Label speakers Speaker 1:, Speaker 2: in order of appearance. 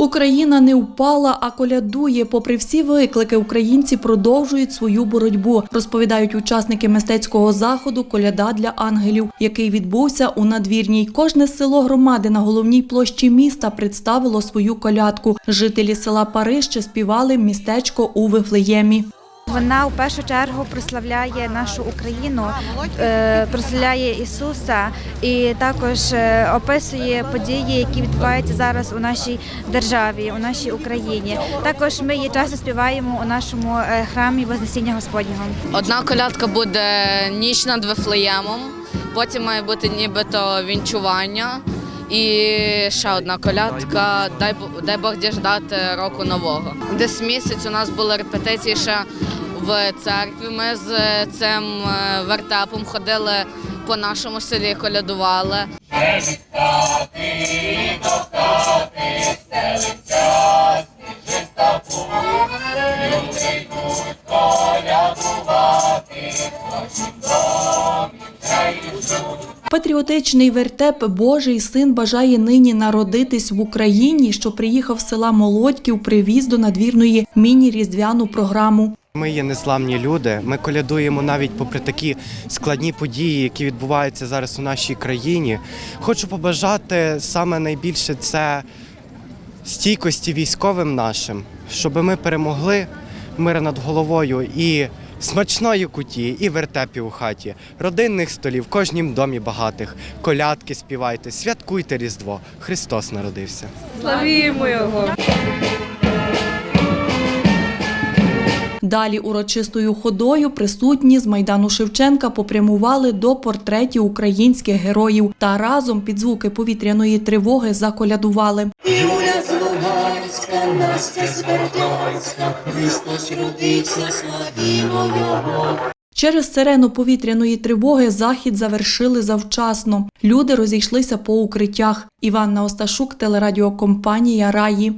Speaker 1: Україна не впала, а колядує. Попри всі виклики, українці продовжують свою боротьбу, розповідають учасники мистецького заходу Коляда для ангелів, який відбувся у надвірній. Кожне село громади на головній площі міста представило свою колядку. Жителі села Парище співали містечко у Вифлеємі.
Speaker 2: Вона у першу чергу прославляє нашу Україну, е, прославляє Ісуса і також е, описує події, які відбуваються зараз у нашій державі, у нашій Україні. Також ми її часто співаємо у нашому е, храмі Вознесіння Господнього.
Speaker 3: Одна колядка буде ніч над Вифлеємом, потім має бути нібито вінчування. І ще одна колядка дай, дай Бог діждати року нового. Десь місяць у нас були репетиції ще в церкві. Ми з цим е, вертепом ходили по нашому селі, колядували.
Speaker 1: Патріотичний вертеп Божий син бажає нині народитись в Україні, що приїхав з села Молодьків, привіз до надвірної міні-різдвяну програму.
Speaker 4: Ми є незламні люди. Ми колядуємо навіть попри такі складні події, які відбуваються зараз у нашій країні. Хочу побажати саме найбільше це стійкості військовим нашим, щоб ми перемогли мир над головою і смачної куті, і вертепів у хаті, родинних столів, в кожнім домі багатих. Колядки співайте, святкуйте Різдво. Христос народився.
Speaker 1: Далі урочистою ходою присутні з майдану Шевченка попрямували до портретів українських героїв та разом під звуки повітряної тривоги заколядували.
Speaker 5: Юля з Луганська, Настя з Бердянська, Христос родився, славімо Його.
Speaker 1: Через сирену повітряної тривоги захід завершили завчасно. Люди розійшлися по укриттях. Іванна Осташук, телерадіокомпанія Раї.